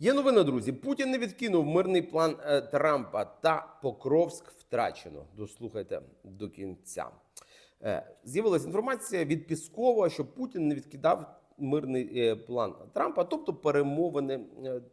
Є новина, друзі. Путін не відкинув мирний план е, Трампа та Покровськ втрачено. Дослухайте до кінця. Е, З'явилася інформація від Піскова, що Путін не відкидав мирний е, план Трампа, тобто перемовини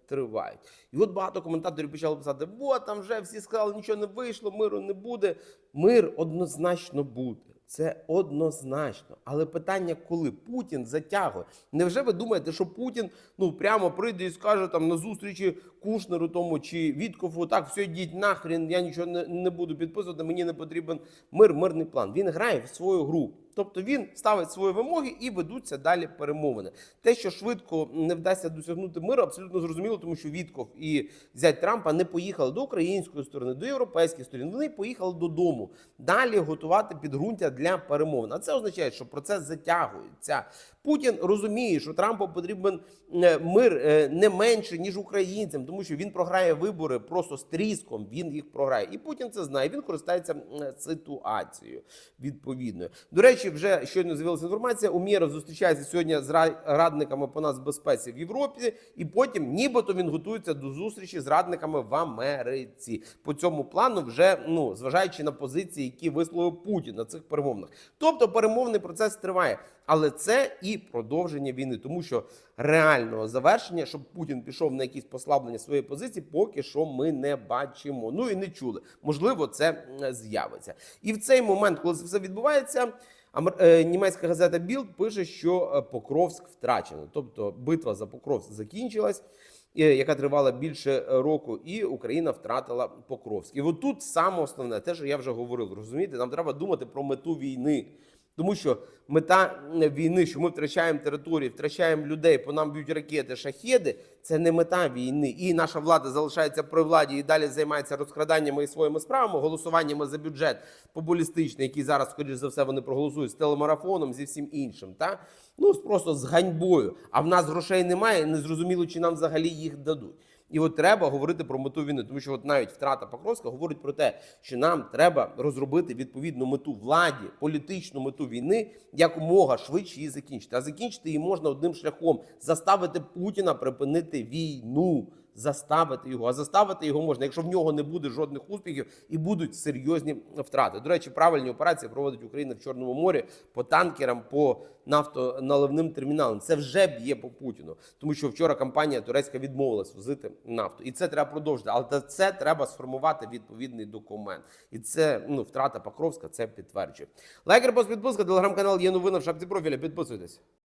тривають. І от багато коментаторів почали писати: от там вже всі сказали, нічого не вийшло, миру не буде. Мир однозначно буде. Це однозначно. Але питання, коли Путін затягує. Невже ви думаєте, що Путін ну прямо прийде і скаже там на зустрічі Кушнеру тому чи Віткову, так, все йдіть нахрен, я нічого не, не буду підписувати, мені не потрібен мир, мирний план. Він грає в свою гру. Тобто він ставить свої вимоги і ведуться далі перемовини. Те, що швидко не вдасться досягнути миру, абсолютно зрозуміло, тому що Вітков і зять Трампа не поїхали до української сторони, до європейських сторін. Вони поїхали додому далі готувати підґрунтя для перемовин. А це означає, що процес затягується. Путін розуміє, що Трампу потрібен е, мир е, не менше ніж українцям, тому що він програє вибори просто з тріском. Він їх програє, і Путін це знає. Він користається ситуацією відповідною. До речі, вже щойно з'явилася інформація. Умєров зустрічається сьогодні з ра- радниками по нас безпеці в Європі, і потім, нібито, він готується до зустрічі з радниками в Америці. По цьому плану, вже ну зважаючи на позиції, які висловив Путін на цих перемовинах. Тобто перемовний процес триває. Але це і продовження війни, тому що реального завершення, щоб Путін пішов на якісь послаблення своєї позиції, поки що ми не бачимо. Ну і не чули. Можливо, це з'явиться. І в цей момент, коли це все відбувається. Е, Німецька газета Білд пише, що е, Покровськ втрачено. Тобто битва за Покровськ закінчилась, е, яка тривала більше року, і Україна втратила Покровськ. І от тут саме основне, те, що я вже говорив, розумієте, нам треба думати про мету війни. Тому що мета війни, що ми втрачаємо території, втрачаємо людей, по нам б'ють ракети, шахеди, це не мета війни. І наша влада залишається при владі і далі займається розкраданнями і своїми справами, голосуваннями за бюджет популістичний, який зараз, скоріш за все, вони проголосують з телемарафоном, зі всім іншим. Та? Ну просто з ганьбою. А в нас грошей немає, і не зрозуміло, чи нам взагалі їх дадуть. І от треба говорити про мету війни, тому що от навіть втрата Покровська говорить про те, що нам треба розробити відповідну мету владі, політичну мету війни, якомога швидше її закінчити. А закінчити її можна одним шляхом заставити Путіна припинити війну. Заставити його, а заставити його можна, якщо в нього не буде жодних успіхів і будуть серйозні втрати. До речі, правильні операції проводить Україна в Чорному морі по танкерам, по нафтоналивним терміналам. Це вже б'є по Путіну, тому що вчора компанія турецька відмовилась возити нафту, і це треба продовжити. Але це треба сформувати відповідний документ. І це ну втрата Покровська це підтверджує. Лайк, репост, підписка, телеграм-канал є новина в шапці профіля. Підписуйтесь.